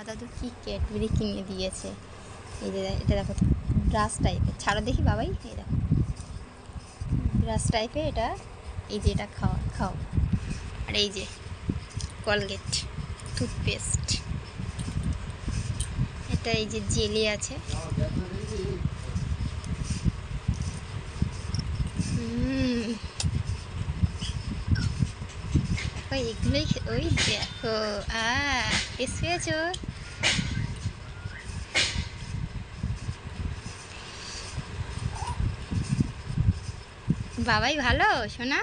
আমার দাদু কি ক্যাডবেরি কিনে দিয়েছে। এই যে এটা দেখো ব্রাশ টাইপের ছাড়া দেখি বাবাই, এই দেখো। ব্রাশ টাইপের এটা, এই যে এটা খাওয়া খাও। আর এই যে কলগেট টুথপেস্ট এটা এই যে জেলি আছে। ওই এগুলোই ওই দেখো আ টেস্ট পেয়েছ বাবাই ভালো? শোনা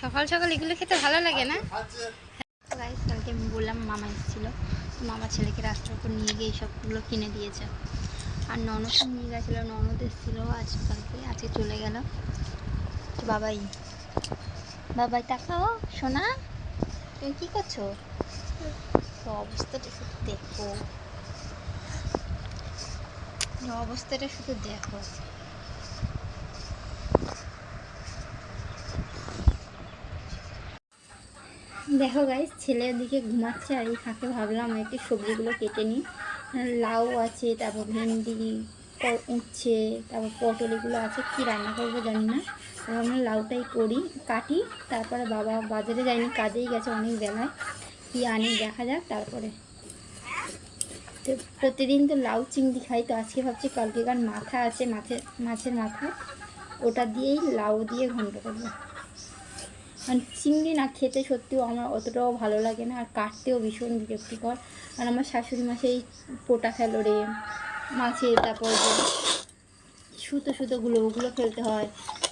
সকাল সকাল এগুলো খেতে ভালো লাগে না? কালকে আমি বললাম মামা এসেছিল। তো মামা ছেলেকে রাষ্ট্রপুর নিয়ে গিয়ে সবগুলো কিনে দিয়েছে। আর ননদ নিয়ে গেছিল, ননদ এসেছিল আজ কালকে, আজকে চলে গেল। তো বাবাই বাবাই, তাকাও, সোনা, তুমি কী করছ? তো অবস্থাটা শুধু দেখো। অবস্থাটা শুধু দেখো। দেখো গাইস ছেলে ওদিকে ঘুমাচ্ছে আর এই ফাঁকে ভাবলাম একটু সবজিগুলো কেটে নিই। লাউ আছে, তারপর ভেন্ডি উচ্ছে, তারপর পটল, এগুলো আছে। কি রান্না করব জানি না। আমরা লাউটাই করি, কাটি, তারপরে বাবা বাজারে যায়নি, কাজেই গেছে অনেক বেলায়। কি আনি দেখা যাক তারপরে। তো প্রতিদিন তো লাউ চিংড়ি খাই, তো আজকে ভাবছি কালকে কালকেকার মাথা আছে, মাছের মাছের মাথা। ওটা দিয়েই লাউ দিয়ে ঘন্ট করব। মানে চিংড়ি না খেতে সত্যিও আমার অতটাও ভালো লাগে না, আর কাটতেও ভীষণ বিরক্তিকর। আর আমার শাশুড়ি মা সেই পোটা ফেলো রে মাছের তারপর যে সুতো সুতোগুলো, ওগুলো ফেলতে হয়,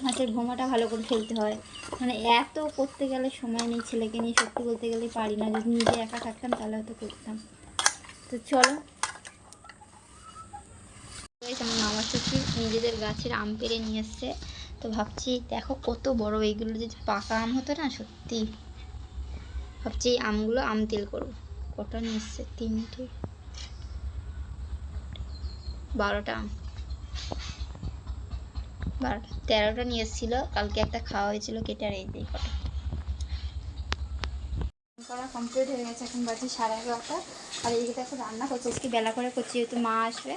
মাছের ভোমাটা ভালো করে ফেলতে হয়। মানে এত করতে গেলে সময় নেই ছেলেকে নিয়ে, সত্যি বলতে গেলে পারি না। যদি নিজে একা থাকতাম তাহলে হয়তো করতাম। তো চলো। আমার শ্বশুর নিজেদের গাছের আম পেড়ে নিয়ে এসছে। তো ভাবছি, দেখো কত বড় এইগুলো যদি পাকা আম হতো না, সত্যি। ভাবছি এই আমগুলো আম তেল করব। কটা নিয়ে তিনটে। বারোটা আম। বারোটা তেরোটা নিয়ে এসেছিল। কালকে একটা খাওয়া হয়েছিল কেটে, আর এই যে কটা। করা কমপ্লিট হয়ে গেছে, এখন বাজে সাড়ে এগারোটা। আর এইদিকে দেখো রান্না করছে, আজকে বেলা করে করছি, যেহেতু মা আসবে।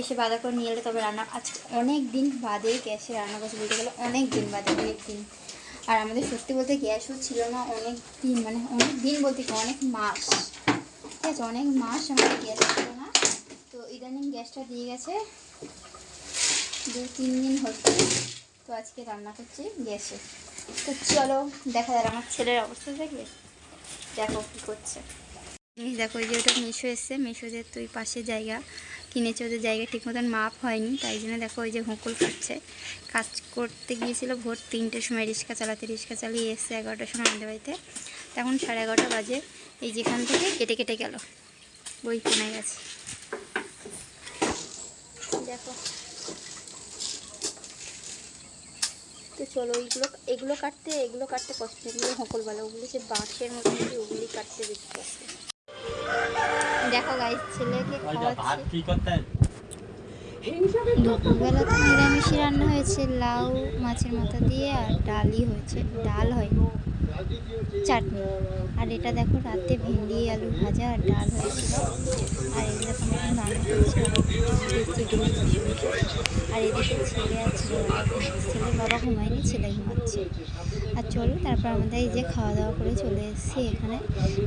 এসে বাধা করে নিয়ে এলে তবে রান্না আজকে অনেক দিন বাদে গ্যাসে রান্না করছে বলতে গেলে অনেক দিন বাদে, অনেক দিন। আর আমাদের সত্যি বলতে গ্যাসও ছিল না অনেক দিন মানে অনেক দিন বলতে কি অনেক মাস। ঠিক আছে, অনেক মাস আমাদের গ্যাস ছিল না। তো ইদানিং গ্যাসটা দিয়ে গেছে দু, তিন দিন হচ্ছে। তো আজকে রান্না করছি গ্যাসে। তো চলো, দেখা যাক আমার ছেলের অবস্থা দেখবে। দেখো কী করছে। দেখো, এই যে ওটা মিশো এসছে মিশো যে তুই পাশে জায়গা। কিনেছে, ওদের জায়গা ঠিক মতন মাপ হয়নি, তাই জন্য দেখো ওই যে হুঁকুল কাটছে কাজ করতে গিয়েছিল ভোর তিনটের সময়, রিক্সা চালাতে, রিক্সা চালিয়ে এসছে এগারোটার সময় আমাদের বাড়িতে। তখন সাড়ে এগারোটা বাজে, এই যেখান থেকে কেটে কেটে গেল, বই কোনায় গেছে। দেখো। তো চলো, এইগুলো, এগুলো কাটতে এগুলো কাটতে কষ্ট এগুলো হকল বলে, ওগুলো যে বাঁশের মতো ওগুলি কাটতে বেশি কষ্ট দেখো গাইস ছেলেকে খাওয়াচ্ছি। কি করতে দুপুরবেলা তো নিরামিষই রান্না হয়েছে, লাউ, মাছের মাথা দিয়ে আর ডালই হয়েছে, ডাল হয়নি, চাটনি। আর এটা দেখো রাতে ভেন্ডি, আলু ভাজা আর ডাল হয়েছিল। আর দেখো আমি রান্না করছি আর এগুলো এদিকে ছেলে আর ছেলে বাবা ঘুমায়নি, ছেলে ঘুমাচ্ছে। আর চলো তারপর আমাদের এই যে খাওয়া দাওয়া করে চলে এসেছি এখানে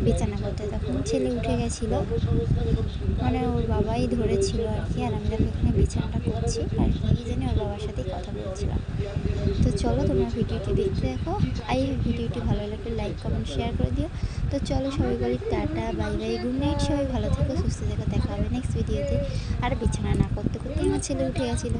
বিছানা করতে। তখন ছেলে উঠে গেছিল। মানে ওর বাবাই ধরেছিল আর কি, আর আমি দেখো এখানে বিছানাটা করছি আর কি জানি ওর বাবার সাথেই কথা বলছিলাম। তো চলো তোমরা ভিডিওটি দেখতে দেখো আর এই ভিডিওটি ভালো লাগলে লাইক কমেন্ট শেয়ার করে দিও। তো চলো সবাই বলি tata bye bye good night সবাই ভালো থেকো, সুস্থ থেকো। দেখা হবে নেক্সট ভিডিওতে আর বিছানা না করতে করতে আমার ছেলে উঠে গেছিল।